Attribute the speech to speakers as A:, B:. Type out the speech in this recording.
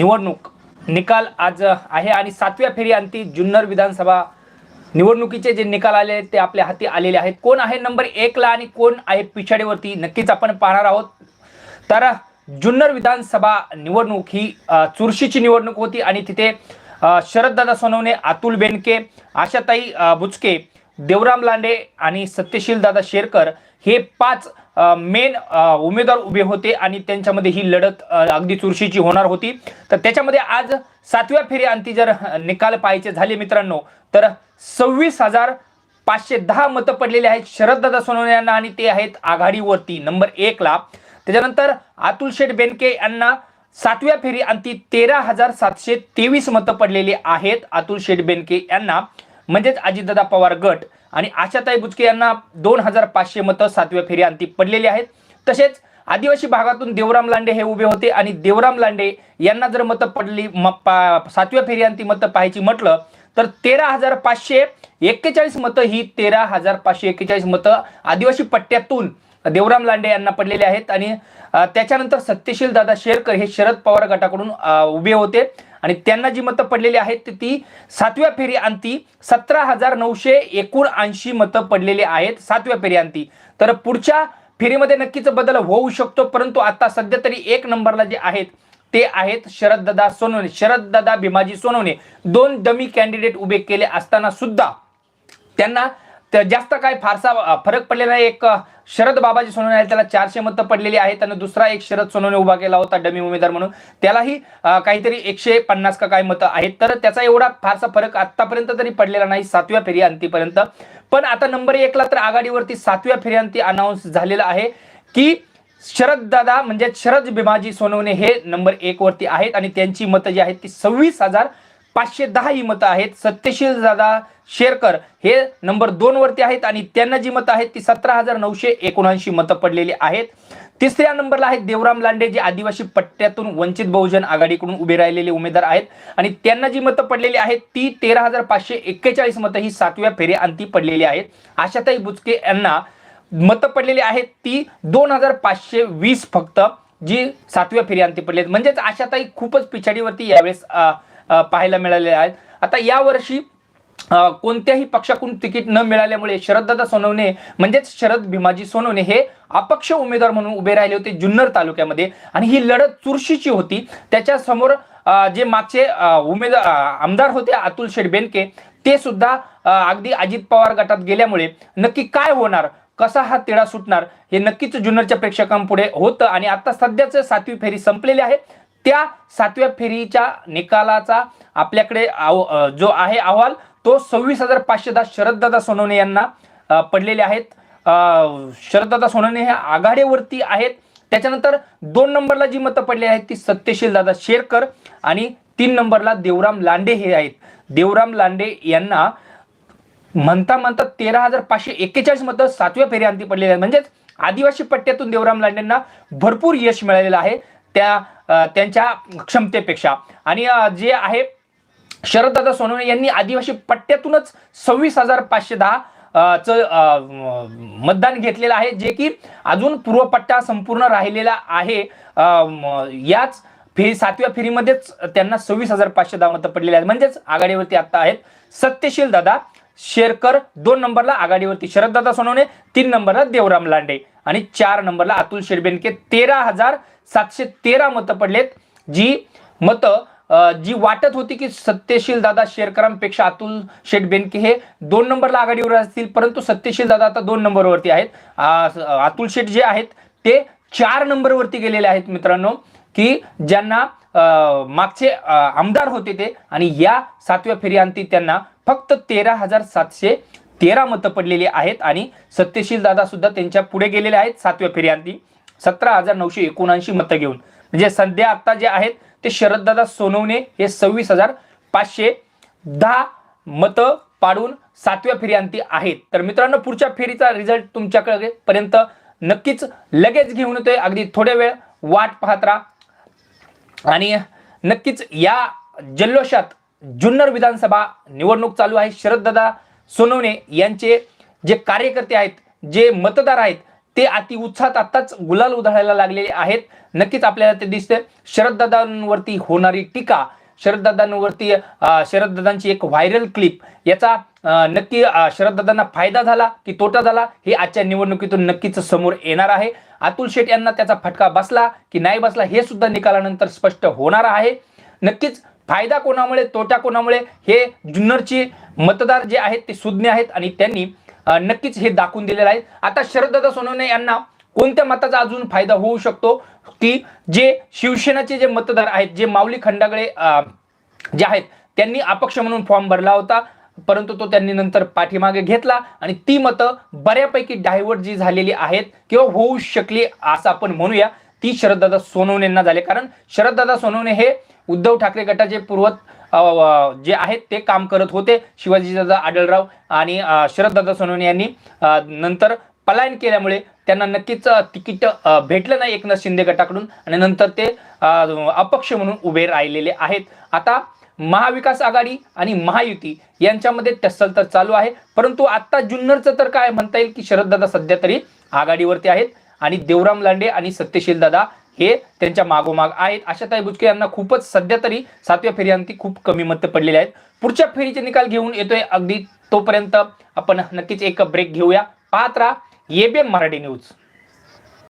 A: निवडणूक निकाल आज आहे आणि सातव्या फेरी अंती जुन्नर विधानसभा निवडणुकीचे जे निकाल आले ते आपल्या हाती आलेले आहेत. कोण आहे नंबर एकला आणि कोण आहे पिछाडीवरती नक्कीच आपण पाहणार आहोत. तर जुन्नर विधानसभा निवडणूक ही चुरशीची निवडणूक होती आणि तिथे शरददादा सोनवणे अतुल बेनके आशाताई बुचके देवराम लांडे आणि सत्यशील दादा शेरकर हे पाच मेन उमेदवार उभे होते आणि त्यांच्यामध्ये ही लढत अगदी चुरशीची होणार होती. तर त्याच्यामध्ये आज सातव्या फेरी अंती जर निकाल पाहायचे झाले मित्रांनो तर सव्वीस हजार पाचशे दहा मतं पडलेले आहेत शरददादा सोनवणे यांना आणि ते आहेत आघाडीवरती नंबर एकला त्याच्यानंतर अतुल शेठ बेनके यांना सातव्या फेरी अंती तेरा हजार सातशे तेवीस मतं पडलेली आहेत. अतुल शेठ बेनके यांना म्हणजेच अजितदादा पवार गट आणि आशाताई बुचके यांना दोन हजार पाचशे मतं सातव्या फेरी अंती पडलेली आहेत. तसेच आदिवासी भागातून देवराम लांडे हे उभे होते आणि देवराम लांडे यांना जर मतं पडली म- पा- सातव्या फेरी अंती मतं पाहायची म्हटलं तर तेरा हजार पाचशे एक्केचाळीस मतं ही तेरा हजार पाचशे एक्केचाळीस मतं आदिवासी पट्ट्यातून देवराम लांडे यांना पडलेले आहेत. आणि त्याच्यानंतर सत्यशील दादा शेरकर हे शरद पवार गटाकडून उभे होते. आणि त्यांना जी मतं पडलेली आहेत ती- सातव्या फेरीअंती सतरा हजार नऊशे एकोणऐंशी मतं पडलेली आहेत सातव्या फेरी अंती तर पुढच्या फेरीमध्ये नक्कीच बदल होऊ शकतो परंतु आता सध्या तरी एक नंबरला जे आहेत ते आहेत शरददादा सोनवणे. शरददादा भीमाजी सोनवणे. दोन डमी कॅन्डिडेट उभे केले असताना सुद्धा त्यांना तर जास्त काय फारसा फरक पडलेला नाही. एक शरद बाबाजी सोनवणे आहे त्याला चारशे मतं पडलेली आहेत. आणि दुसरा एक शरद सोनवणे उभा केला होता डमी उमेदवार म्हणून. त्यालाही काहीतरी एकशे पन्नास का काय मतं आहेत. तर त्याचा एवढा फारसा फरक आतापर्यंत तरी पडलेला नाही सातव्या फेरी अंतीपर्यंत. पण आता नंबर एकला तर आघाडीवरती सातव्या फेरी अनाऊन्स झालेला आहे की शरद दादा म्हणजे शरद बिमाजी सोनवणे हे नंबर एक वरती आहेत. आणि त्यांची मतं जी आहेत ती सव्वीस हजार पाचशे दहा ही मतं आहेत. सत्यशील दादा शेरकर हे नंबर दोन वरती आहेत आणि त्यांना जी मतं आहेत ती सतरा हजार नऊशे एकोणऐंशी मतं पडलेली आहेत. तिसऱ्या नंबरला आहेत देवराम लांडे जे आदिवासी पट्ट्यातून वंचित बहुजन आघाडीकडून उभे राहिलेले उमेदवार आहेत. आणि त्यांना जी मतं पडलेली आहेत ती तेरा हजार पाचशे एक्केचाळीस मतं ही सातव्या फेरी पडलेली आहेत. आशाताई बुचके यांना मतं पडलेली आहेत ती दोन हजार पाचशे वीस फक्त जी सातव्या फेरी पडली आहेत. म्हणजेच आशाताई खूपच पिछाडीवरती यावेळेस पाहायला मिळालेले आहेत. आता यावर्षी कोणत्याही पक्षाकडून तिकीट न मिळाल्यामुळे शरददादा सोनवणे म्हणजेच शरद भीमाजी सोनवणे हे अपक्ष उमेदवार म्हणून उभे राहिले होते जुन्नर तालुक्यामध्ये. आणि ही लढत चुरशीची होती. त्याच्यासमोर जे मागचे उमेदवार आमदार होते अतुल शेडबेनके ते सुद्धा अगदी अजित पवार गटात गेल्यामुळे नक्की काय होणार? कसा हा तिढा सुटणार? हे नक्कीच जुन्नरच्या प्रेक्षकांपुढे होतं. आणि आता सध्याच सातवी फेरी संपलेली आहे. त्या सातव्या फेरीच्या निकालाचा आपल्याकडे आव- जो आहे अहवाल तो सव्वीस हजार पाचशे दहा शरददादा सोनवणे यांना पडलेले आहेत. शरददादा सोनवणे हे आघाडीवरती आहेत. त्याच्यानंतर दोन नंबरला जी मतं पडली आहेत ती सत्यशील दादा शेरकर आणि तीन नंबरला देवराम लांडे हे आहेत. देवराम लांडे यांना म्हणता म्हणता तेरा हजार पाचशे एक्केचाळीस मतं सातव्या फेरी अंती पडलेली आहेत. म्हणजेच आदिवासी पट्ट्यातून देवराम लांडेंना भरपूर यश मिळालेलं आहे. त्या त्यांच्या क्षमतेपेक्षा. आणि जे आहे शरददादा सोनवणे यांनी आदिवासी पट्ट्यातूनच सव्वीस हजार पाचशे दहा च मतदान घेतलेलं आहे जे की अजून पूर्वपट्टा संपूर्ण राहिलेला आहे. याच फेरी सातव्या फेरीमध्येच त्यांना सव्वीस हजार पाचशे दहा मतं पडलेली आहेत. म्हणजेच आघाडीवरती आता आहेत सत्यशील दादा शेरकर दोन नंबरला आघाडीवरती. शरददादा सोनवणे तीन नंबरला देवराम लांडे. आणि चार नंबरला अतुल शेडबेनके तेरा हजार सातशे तेरा मतं पडलेत. जी मतं जी वाटत होती की सत्यशील दादा शेरकरांपेक्षा अतुल शेठ बेनके हे दोन नंबरला आघाडीवर असतील परंतु सत्यशील दादा आता दोन नंबरवरती आहेत. अतुल शेठ जे आहेत ते चार नंबरवरती गेलेले आहेत मित्रांनो की ज्यांना मागचे आमदार होते ते आणि या सातव्या फेरी अंती त्यांना फक्त तेरा हजार सातशे तेरा मतं पडलेली आहेत आणि सत्यशील दादा सुद्धा त्यांच्या पुढे गेलेले आहेत सातव्या फेरी सतरा हजार नऊशे एकोणऐंशी मतं घेऊन. म्हणजे सध्या आता जे आहेत ते शरददादा सोनवणे हे सव्वीस हजार पाचशे दहा मतं पाडून सातव्या फेरी आहेत. तर मित्रांनो पुढच्या फेरीचा रिझल्ट तुमच्याकडे पर्यंत नक्कीच लगेच घेऊन येतोय. अगदी थोड्या वेळ वाट पाहत राहा. आणि नक्कीच या जल्लोषात जुन्नर विधानसभा निवडणूक चालू आहे. शरददादा सोनवणे यांचे जे कार्यकर्ते आहेत जे मतदार आहेत ते अति उत्साहात आत्ताच गुलाल उधळायला लागलेले आहेत. नक्कीच आपल्याला ते दिसते शरददादांवरती होणारी टीका शरददादांवरती शरददादांची एक व्हायरल क्लिप याचा नक्की शरददादांना फायदा झाला की तोटा झाला हे आजच्या निवडणुकीतून नक्कीच समोर येणार आहे. अतुल शेठ यांना त्याचा फटका बसला की नाही बसला हे सुद्धा निकालानंतर स्पष्ट होणार आहे. नक्कीच फायदा कोणामुळे तोटा कोणामुळे हे जुन्नरचे मतदार जे आहेत ते सुज्ञ आहेत आणि त्यांनी नक्कीच हे दाखवून दिलेलं आहे. आता शरददादा सोनवणे यांना कोणत्या मताचा अजून फायदा होऊ शकतो? की जे शिवसेनाचे जे मतदार आहेत जे माऊली खंडागळे अं, जे आहेत त्यांनी अपक्ष म्हणून फॉर्म भरला होता परंतु तो त्यांनी नंतर पाठीमागे घेतला आणि ती मतं बऱ्यापैकी डायव्हर्ट जी झालेली आहेत किंवा होऊ शकली असं आपण म्हणूया. ती शरददादा सोनवणेंना झाले. कारण शरददादा सोनवणे हे उद्धव ठाकरे गटाचे पूर्वत जे आहेत ते काम करत होते. शिवाजीदादा आढळराव आणि शरददादा सोनवणे यांनी नंतर पलायन केल्यामुळे त्यांना नक्कीच तिकीट भेटलं नाही एकनाथ शिंदे गटाकडून. आणि नंतर ते अपक्ष म्हणून उभे राहिलेले आहेत. आता महाविकास आघाडी आणि महायुती यांच्यामध्ये टस्सल तर चालू आहे. परंतु आता जुन्नरचं तर काय म्हणता येईल की शरददादा सध्या तरी आघाडीवरती आहेत. आणि देवराम लांडे आणि सत्यशील दादा हे त्यांच्या मागोमाग आहेत. आशाताई बुचके यांना खूपच सध्या तरी सातव्या फेरीअंती खूप कमी मतं पडलेली आहेत. पुढच्या फेरीचे निकाल घेऊन येतोय अगदी तोपर्यंत आपण नक्कीच एक ब्रेक घेऊया. पाहत राहा एबीएम मराठी न्यूज